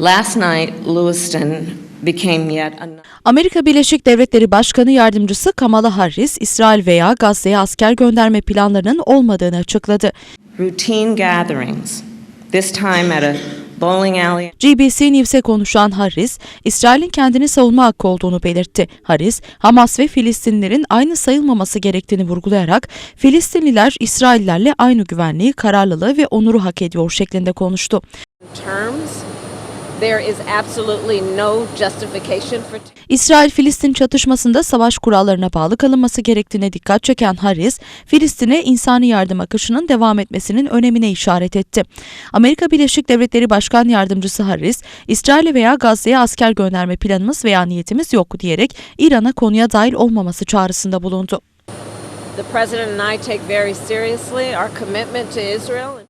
Last night, Lewiston became yet another. Amerika Birleşik Devletleri Başkanı Yardımcısı Kamala Harris, İsrail veya Gazze'ye asker gönderme planlarının olmadığını açıkladı. routine gatherings, this time at a bowling alley. GBC News'e konuşan Harris, İsrail'in kendini savunma hakkı olduğunu belirtti. Harris, Hamas ve Filistinlilerin aynı sayılmaması gerektiğini vurgulayarak, Filistinliler İsraillerle aynı güvenliği, kararlılığı ve onuru hak ediyor şeklinde konuştu. terms, İsrail-Filistin çatışmasında savaş kurallarına bağlı kalınması gerektiğine dikkat çeken Harris, Filistin'e insani yardım akışının devam etmesinin önemine işaret etti. Amerika Birleşik Devletleri Başkan Yardımcısı Harris, İsrail'e veya Gazze'ye asker gönderme planımız veya niyetimiz yok diyerek İran'a konuya dahil olmaması çağrısında bulundu. the president and I take very seriously our commitment to Israel.